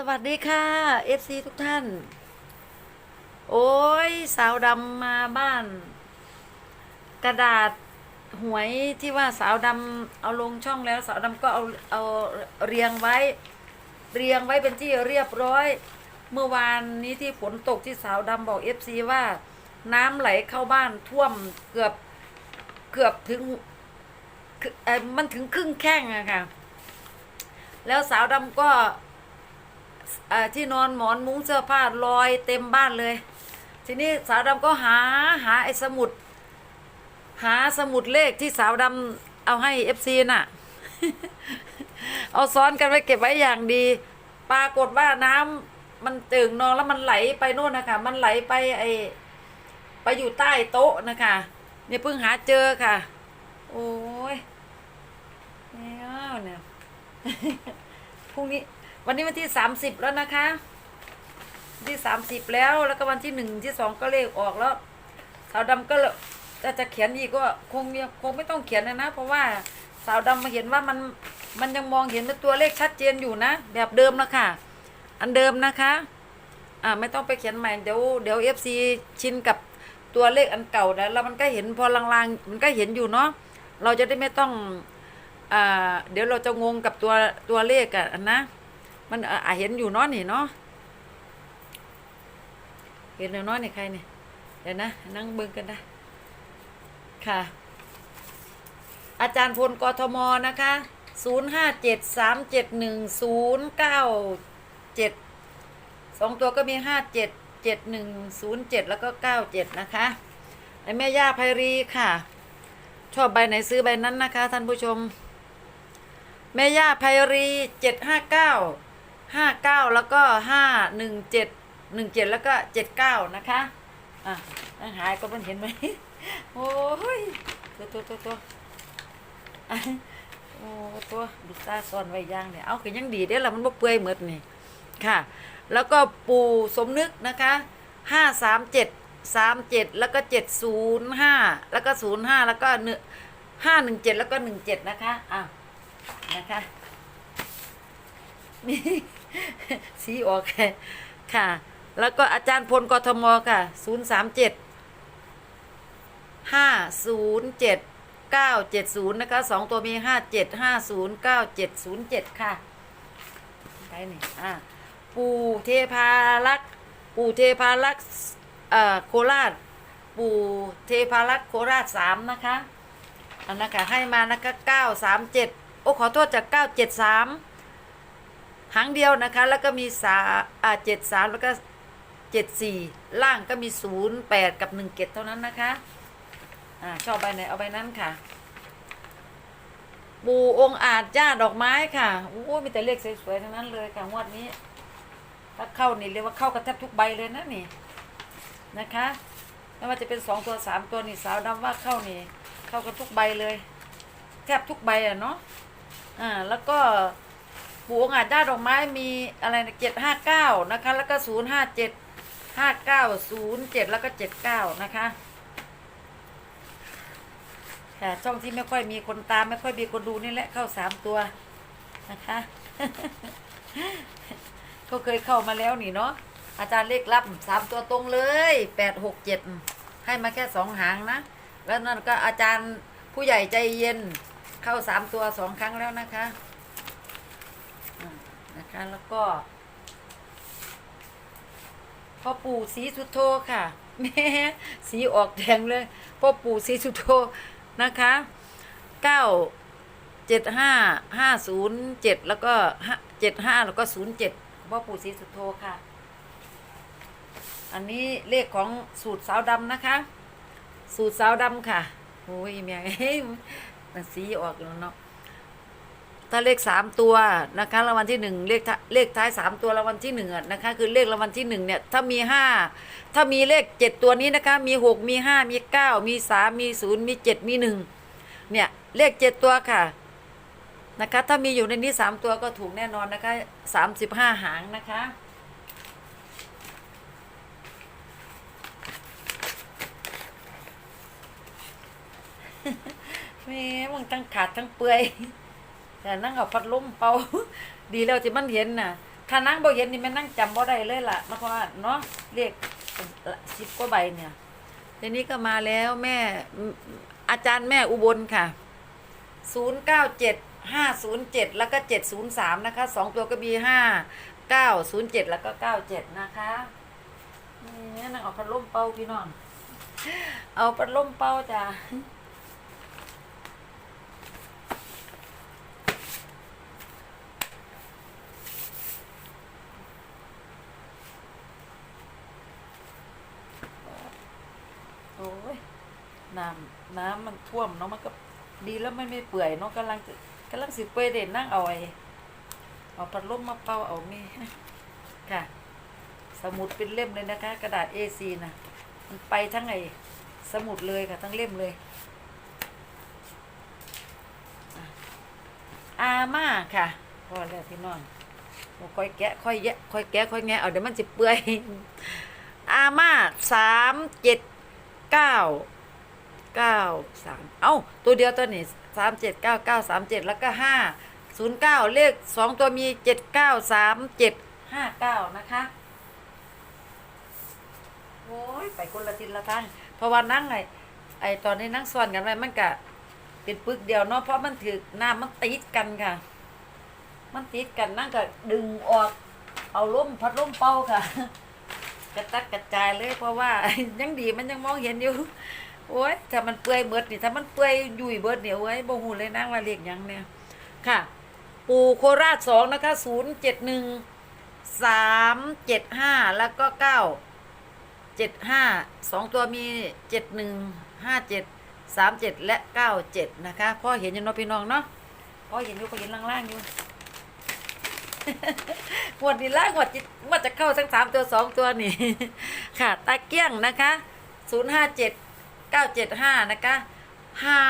สวัสดีค่ะ FC ทุกท่าน โอ้ย สาวดำมาบ้าน กระดาษหวยที่ว่าสาวดำเอาลงช่องแล้ว สาวดำก็เอาเอาเรียงไว้ เรียงไว้เป็นที่เรียบร้อย เมื่อวานนี้ที่ฝนตกที่สาวดำบอก FC ว่า น้ำไหลเข้าบ้านท่วมเกือบเกือบถึงมันถึงครึ่งแข้งอะค่ะ แล้วสาวดำก็ ที่นอนหมอนมุ้งเสื้อผ้าลอยเต็มบ้านเลย ทีนี้สาวดำก็หาหาไอ้สมุด หาสมุดเลขที่สาวดำเอาให้เอฟซีน่ะ เอาซ้อนกันไว้เก็บไว้อย่างดี ปรากฏว่าน้ำมันตึงนองแล้วมันไหลไปโน่นนะคะ มันไหลไปไอไปอยู่ใต้โต๊ะนะคะเนี่ยเพิ่งหาเจอค่ะ โอ้ยแล้วเนี่ยพรุ่งนี้ วันนี้วันที่สามสิบแล้วนะคะวันที่สามสิบแล้วแล้วก็วันที่หนึ่งที่สองก็เลขออกแล้วสาวดำก็จะจะเขียนอีกก็คงคงไม่ต้องเขียนนะนะ เพราะว่าสาวดำมาเห็นว่ามันมันยังมองเห็นตัวเลขชัดเจนอยู่นะ แบบเดิมนะค่ะ อันเดิมนะคะอ่าไม่ต้องไปเขียนใหม่เดี๋ยวเดี๋ยวเอฟซีชินกับตัวเลขอันเก่านะแล้วมันก็เห็นพอลางๆ มันก็เห็นอยู่เนาะเราจะได้ไม่ต้องอ่าเดี๋ยวเราจะงงกับตัวตัวเลขอะนะ มันอะอะเห็นอยู่นาะนี่เนาะเห็นแล้วเนาะนี่ใครเนี่ยเดี๋ยวนะนั่งเบิ่งกันได้ค่ะ อาจารย์พลกทมนะคะศูนย์ห้าเจ็ดสามเจ็ดหนึ่งศูนย์เก้าเจ็ดสองตัวก็มีห้าเจ็ดเจ็ดหนึ่งศูนย์เจ็ดแล้วก็เก้าเจ็ดนะคะไอแม่ย่าไพรีค่ะ ชอบใบไหนซื้อใบนั้นนะคะท่านผู้ชม แม่ย่าไพรีเจ็ดห้าเก้า ห้าเก้าแล้วก็ห้าหนึ่งเจ็ดหนึ่งเจ็ดแล้วก็เจ็ดเก้านะคะอะนั่งหายก็มันเห็นไหมโอ้ยตัวตัวตัวตัวอะโอ้ตัวบิซ่าซ่อนไว้ย่างเนี่ยเอาคือยังดีเด้อละมันบ่เปื่อยหมดนี่ค่ะ แล้วก็ปูสมนึกนะคะห้าสามเจ็ดสามเจ็ดแล้วก็เจ็ดศูนย์ห้าแล้วก็ศูนย์ห้าแล้วก็หนึ่งห้าหนึ่งเจ็ดแล้วก็หนึ่งเจ็ดนะคะอะนะคะนี่ สีออกค่ะค่ะ แล้วก็อาจารย์พลกทมค่ะศูนย์สามเจ็ดห้าศูนย์เจ็ดเก้าเจ็ดศูนย์นะคะสองตัวมีห้าเจ็ดห้าศูนย์เก้าเจ็ดศูนย์เจ็ดค่ะไปนี่อ่าปู่เทพารักษ์ปู่เทพารักษ์เอ่อโคราช ปู่เทพารักษ์โคราชสามนะคะอันนะคะให้มานะคะเก้าสามเจ็ดโอ้ขอโทษจากเก้าเจ็ดสาม หางเดียวนะคะ แล้วก็มีสาอ่าเจ็ดสามแล้วก็เจ็ดสี่ล่างก็มีศูนย์แปดกับหนึ่งเกตเท่านั้นนะคะอ่าชอบใบไหนเอาใบนั้นค่ะ ปูองอาจจ้าดอกไม้ค่ะโอ้มีแต่เลขสวยๆทั้งนั้นเลยค่ะงวดนี้ ถ้าเข้านี่เรียกว่าเข้ากันแทบทุกใบเลยนะนี่นะคะไม่ว่าจะเป็นสองตัวสามตัวนี่สาวดำว่าเข้านี่ เข้ากันทุกใบเลย แทบทุกใบอะเนาะอ่าแล้วก็ ปูองอาจด้าดอกไม้มีอะไรนะเจ็ดห้าเก้านะคะ แล้วก็ศูนย์ห้าเจ็ดห้าเก้าศูนย์เจ็ดแล้วก็เจ็ดเก้านะคะแต่ช่องที่ไม่ค่อยมีคนตามไม่ค่อยมีคนดูนี่แหละเข้าสามตัวนะคะ ก็เคยเข้ามาแล้วนี่เนาะอาจารย์เลขรับสามตัวตรงเลยแปดหกเจ็ดให้มาแค่สองหางนะ แล้วนั่นก็อาจารย์ผู้ใหญ่ใจเย็นเข้าสามตัวสองครั้งแล้วนะคะ นะคะแล้วก็พ่อปู่สีสุโธค่ะแม่สีออกแดงเลยพ่อปู่สีสุโธนะคะเก้าเจ็ดห้าห้าศูนย์เจ็ดแล้วก็เจ็ดห้าแล้วก็ศูนย์เจ็ดพ่อปู่สีสุโธค่ะ อันนี้เลขของสูตรสาวดำนะคะ สูตรสาวดำค่ะโอ้ยเมียเฮ้ยสีออกแล้วเนาะ ถ้าเลขสามตัวนะคะรางวัลที่หนึ่งเลขท้าเลขท้ายสามตัวรางวัลที่หนึ่งอะนะคะคือเลขรางวัลที่หนึ่งเนี่ยถ้ามีห้าถ้ามีเลขเจ็ดตัวนี้นะคะมีหกมีห้ามีเก้ามีสามมีศูนย์มีเจ็ดมีหนึ่งเนี่ยเลขเจ็ดตัวค่ะนะคะถ้ามีอยู่ในนี้สามตัวก็ถูกแน่นอนนะคะสามสิบห้าหางนะคะแม่มึงทั้งขาดทั้งเปื่อย แต่นั่งเอาพัดลมเป่า ดีแล้วที่มันเห็นน่ะ ถ้านั่งบ่เห็นนี่ม่นั่งจำบ่ได้เลยล่ะนครเนาะเลขสิบกว่าใบเนี่ยทีนี้ก็มาแล้วแม่อืมอาจารย์แม่อุบลค่ะศูนย์เก้าเจ็ดห้าศูนย์เจ็ดแล้วก็เจ็ดศูนย์สามนะคะสองตัวก็มีห้าเก้าศูนย์เจ็ดแล้วก็เก้าเจ็ดนะคะนี่นั่งเอาพัดลมเป่าพี่น้อง เอาพัดลมเป่าจ้ะโอ้ย น้ำน้ำมันท่วมเนาะมันก็ดีแล้วมันไม่เปื่อยเนาะกำลังจะกำลังสิเปื่อยเด่นนั่งเอาไอ้เอาพัดลมมาเป่าเอานี่ค่ะ สมุดเป็นเล่มเลยนะคะ กระดาษ A4 นะมันไปทั้งไอ้สมุดเลยค่ะทั้งเล่มเลย อาม่าค่ะพอแล้วพี่น้องค่อยแกะค่อยแยะค่อยแกะค่อยแงะเอาเดี๋ยวมันจะเปื่อย อาม่าสามเจ็ดเก้า เก้าสามเอ้า ตัวเดียวตัวนี้สามเจ็ดเก้าเก้าสามเจ็ดแล้วก็ห้าศูนย์เก้าเลขสองตัวมีเจ็ดเก้าสามเจ็ดห้าเก้านะคะโอ้ยไปคนละทิศละทางเพราะว่านั่งไงไอตอนนี้นั่งซ้อนกันไว้มันกะเป็นปึกเดียวเนาะเพราะมันถือหน้ำมันติดกันค่ะ มันติดกันนั่งก็ดึงออก เอาล้มพัดล้มเป่าค่ะ กระตัดกระจายเลยเพราะว่ายังดีมันยังมองเห็นอยู่ โอ้ยถ้ามันเปื่อยเบิดนี่ถ้ามันเปื่อยยุ่ยเบิดเนี่ยโอ้ยบ่หูเลยนั่งว่าเรียกยังเนี่ยค่ะ ปู่โคราชสองนะคะศูนย์เจ็ดหนึ่งสามเจ็ดห้าแล้วก็เก้าเจ็ดห้าสองตัวมีเจ็ดหนึ่งห้าเจ็ดสามเจ็ดและเก้าเจ็ดนะคะพ่อเห็นอยู่เนาะพี่น้องเนาะพ่อเห็นอยู่ก็เห็นล่างๆอยู่หวดนี้ล่างหวดจิตว่าจะเข้าทั้งสามตัวสองตัวนี่ ค่ะ ตาเกี้ยงนะคะศูนย์ห้าเจ็ด เก้าเจ็ดห้านะคะห้า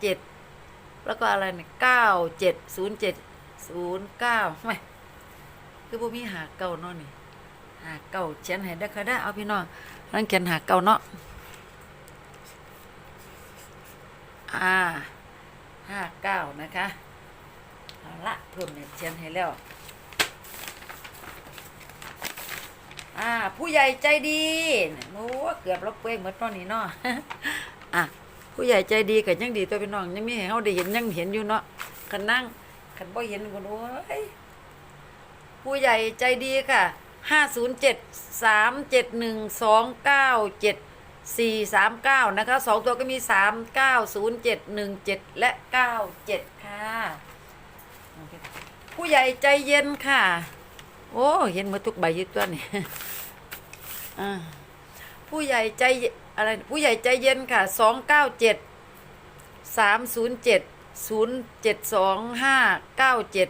เจ็ดแล้วก็อะไรเนี่ยเก้าเจ็ดศูนย์เจ็ดศูนย์เก้าไม่คือพวกมีหาเก้าเนาะนี่หาเก่าเขียนให้ได้ค่ะได้เอาพี่น้องนั่งเขียนหาเก่าเนาะอ่าห้าเก้านะคะเอาละเพิ่มเนี่ยเขียนให้แล้ว อ่า ผู้ใหญ่ใจดีโอ้เกือบลบเป้งเหมือนตอนนี้เนาะอะผู้ใหญ่ใจดีกับยังดีตัวพี่น้องยังมีให้เขาได้เห็นยังเห็นอยู่เนาะคันนั่งคันบ่เห็นคนโอ้ยผู้ใหญ่ใจดีค่ะห้าศูนย์เจ็ดสามเจ็ดหนึ่งสองเก้าเจ็ดสี่สามเก้านะคะสองตัวก็มีสามเก้าศูนย์เจ็ดหนึ่งเจ็ดและเก้าเจ็ดค่ะ ผู้ใหญ่ใจเย็นค่ะ โอ้ เห็นหมาทุกใบยึดตัวนี่อ่า ผู้ใหญ่ใจอะไรผู้ใหญ่ใจเย็นค่ะสองเก้าเจ็ดสามศูนย์เจ็ดศูนย์เจ็ดสองห้าเก้าเจ็ด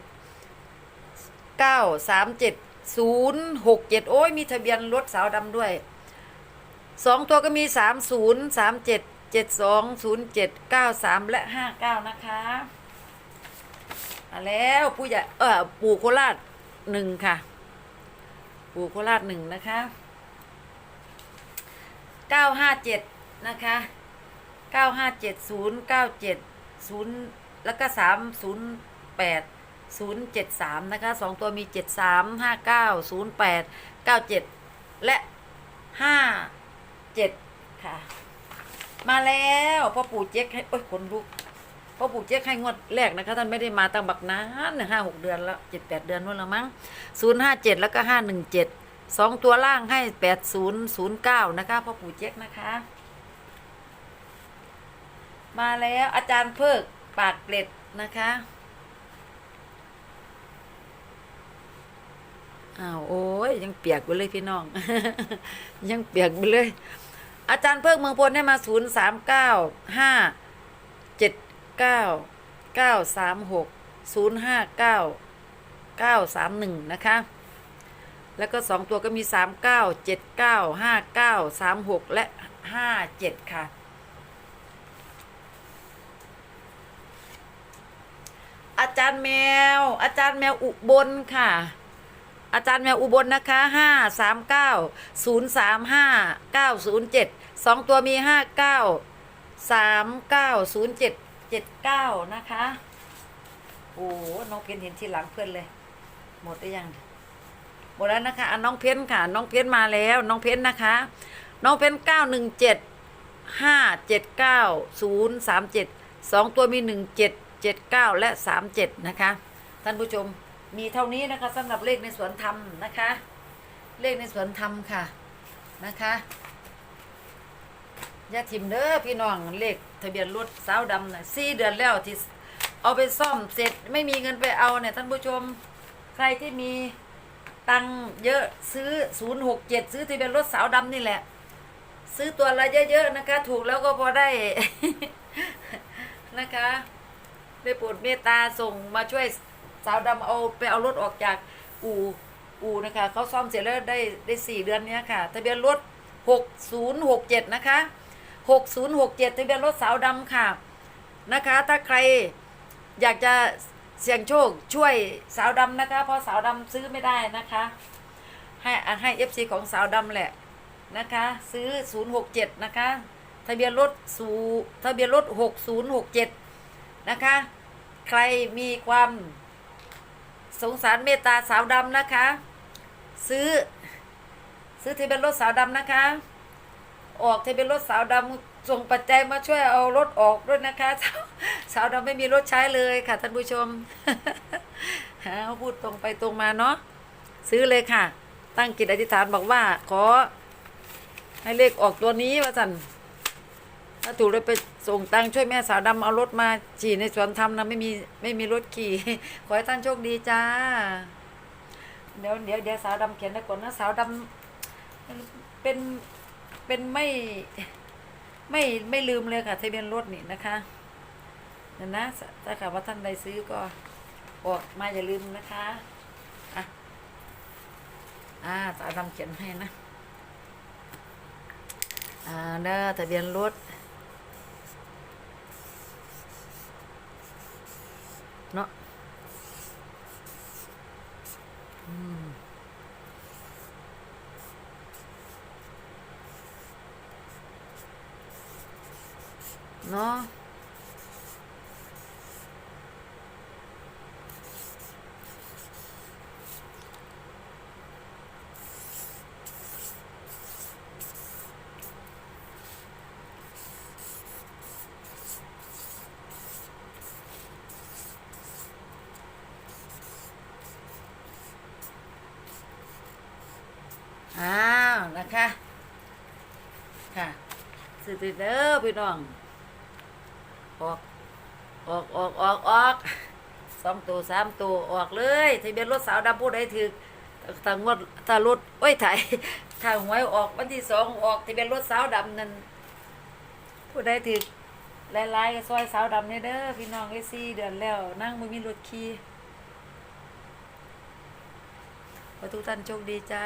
เก้าสามเจ็ดศูนย์หกเจ็ดโอ้ยมีทะเบียนรถสาวดำด้วยสองตัวก็มีสามศูนย์สามเจ็ดเจ็ดสองศูนย์เจ็ดเก้าสามและห้าเก้านะคะมาแล้วผู้ใหญ่เออปู่โคราชหนึ่งค่ะ ปู่โคราชหนึ่งนะคะ เก้าห้าเจ็ดนะคะเก้าห้าเจ็ดศูนย์เก้าเจ็ดศูนย์แล้วก็สามศูนย์แปดศูนย์เจ็ดสามนะคะสองตัวมีเจ็ดสามห้าเก้าศูนย์แปดเก้าเจ็ดและห้าเจ็ดค่ะ มาแล้วพ่อปู่เจ๊กให้โอ้ยขนลุกพ่อปู่เจ๊กให้งวดแรกนะคะท่านไม่ได้มาตั้งบักนานห้าหกเดือนแล้วเจ็ดแปดเดือนนู่นแล้วมั้งศูนย์ห้าเจ็ดแล้วก็ห้าหนึ่งเจ็ด สองตัวล่างให้แปดศูนย์ศูนย์เก้านะคะพ่อปู่เจ๊กนะคะ มาแล้วอาจารย์เพิกปากเกร็ดนะคะอ้าวโอ้ยยังเปียกไปเลยพี่น้อง ยังเปียกไปเลย อาจารย์เพิกเมืองพลได้มาศูนย์สามเก้าห้าเจ็ดเก้าเก้าสามหกศูนย์ห้าเก้าเก้าสามหนึ่งนะคะ แล้วก็สองตัวก็มีสามเก้าเจ็ดเก้าห้าเก้าสามหกและห้าเจ็ดค่ะ อาจารย์แมว อาจารย์แมวอุบลค่ะ อาจารย์แมวอุบลนะคะห้าสามเก้าศูนย์สามห้าเก้าศูนย์เจ็ดสองตัวมีห้าเก้าสามเก้าศูนย์เจ็ดเจ็ดเก้านะคะ โอ้น้องเพนเห็นทีหลังเพื่อนเลย หมดได้ยัง หมดแล้วนะคะอะน้องเพ้นค่ะ น้องเพ้นมาแล้ว น้องเพ้นนะคะ น้องเพ้นเก้าหนึ่งเจ็ดห้าเจ็ดเก้าศูนย์สามเจ็ดสองตัวมีหนึ่งเจ็ดเจ็ดเก้าและสามเจ็ดนะคะ ท่านผู้ชมมีเท่านี้นะคะสำหรับเลขในสวนธรรมนะคะ เลขในสวนธรรมค่ะนะคะยาทิมเด้อพี่น้องเลขทะเบียนรถสาวดำน่ะสี่เดือนแล้วที่เอาไปซ่อมเสร็จไม่มีเงินไปเอาเนี่ยท่านผู้ชม ใครที่มี ตังเยอะซื้อ 067 ซื้อทะเบียนรถสาวดำนี่แหละ ซื้อตัวละเยอะๆนะคะ ถูกแล้วก็พอได้ นะคะได้โปรดเมตตาส่งมาช่วยสาวดำเอาไปเอารถออกจากอู่อู่นะคะเขาซ่อมเสร็จแล้วได้ได้สี่เดือนเนี้ยค่ะ ทะเบียนรถ 6067 นะคะ 6067 ทะเบียนรถสาวดำค่ะนะคะ ถ้าใครอยากจะ เสี่ยงโชคช่วยสาวดำนะคะ เพราะสาวดำซื้อไม่ได้นะคะ ให้ให้เอฟซีของสาวดำแหละนะคะ ซื้อ 067 นะคะ ทะเบียนรถสูทะเบียนรถ 6067 นะคะ ใครมีความสงสารเมตตาสาวดำนะคะ ซื้อ ซื้อทะเบียนรถสาวดำนะคะ ออกทะเบียนรถสาวดำ ส่งปัจจัยมาช่วยเอารถออกด้วยนะคะสาวสาวดำไม่มีรถใช้เลยค่ะท่านผู้ชมฮะพูดตรงไปตรงมาเนาะซื้อเลยค่ะ ตั้งจิตอธิษฐานบอกว่า ขอ ให้เลขออกตัวนี้ว่าสันถ้าถูกเลยไปส่งตังช่วยแม่สาวดำเอารถมาขี่ในสวนธรรมนะไม่มีไม่มีรถขี่ ขอให้ท่านโชคดีจ้า เดี๋ยวเดี๋ยวเดี๋ยวสาวดำเขียนให้ก่อนนะสาวดำเป็นเป็นไม่ ไม่ไม่ลืมเลยค่ะทะเบียนรถนี่นะคะเนี่ยนะถ้าค่ะว่าท่านใดซื้อก็ออกมาอย่าลืมนะคะอะอ่าสาวดำเขียนให้นะอ่าเด้อทะเบียนรถเนาะอืม เนาะอ้าวนะคะค่ะสื่อติดเด้อพี่น้อง ออกออกออกออกออกสองตัวสามตัวออกเลยทะเบียนรถสาวดำผู้ใดถือทางงวดถ้ารถโอ้ยถ่ายถ้าหวยออกวันที่สองออกทะเบียนรถสาวดำนั่นผู้ใดถือหลายๆก็ซอยสาวดำเนี่ยเด้อพี่น้องไอ้สี่เดือนแล้วนั่งมือมีรถขี่ขอทุกท่านโชคดีจ้า